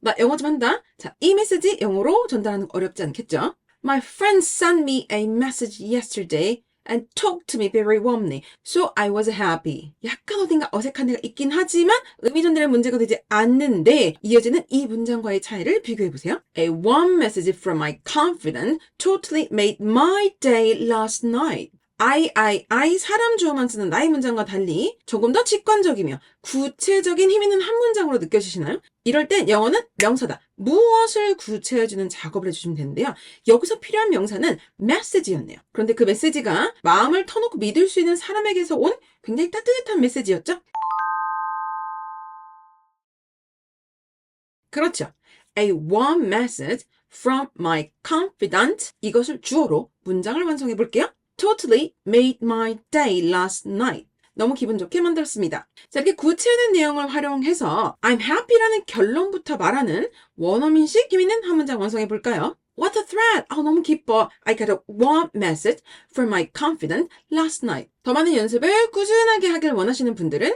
나 영어 좀 한다. 자, 이 메시지 영어로 전달하는 거 어렵지 않겠죠? My friend sent me a message yesterday and talked to me very warmly, so I was happy. 약간 어딘가 어색한 데가 있긴 하지만 의미 전달에 문제가 되지 않는데 이어지는 이 문장과의 차이를 비교해 보세요. A warm message from my confidant totally made my day last night. I, I, I 사람 주어만 쓰는 나의 문장과 달리 조금 더 직관적이며 구체적인 힘 있는 한 문장으로 느껴지시나요? 이럴 땐 영어는 명사다. 무엇을 구체해주는 작업을 해주시면 되는데요. 여기서 필요한 명사는 메시지였네요. 그런데 그 메시지가 마음을 터놓고 믿을 수 있는 사람에게서 온 굉장히 따뜻한 메시지였죠? 그렇죠. A warm message from my confidant. 이것을 주어로 문장을 완성해 볼게요. Totally made my day last night. 너무 기분 좋게 만들었습니다. 자, 이렇게 구체화된 내용을 활용해서 I'm happy라는 결론부터 말하는 원어민식 힘 있는 한 문장 완성해 볼까요? What a threat! 아, 너무 기뻐. I got a warm message from my confidant last night. 더 많은 연습을 꾸준하게 하길 원하시는 분들은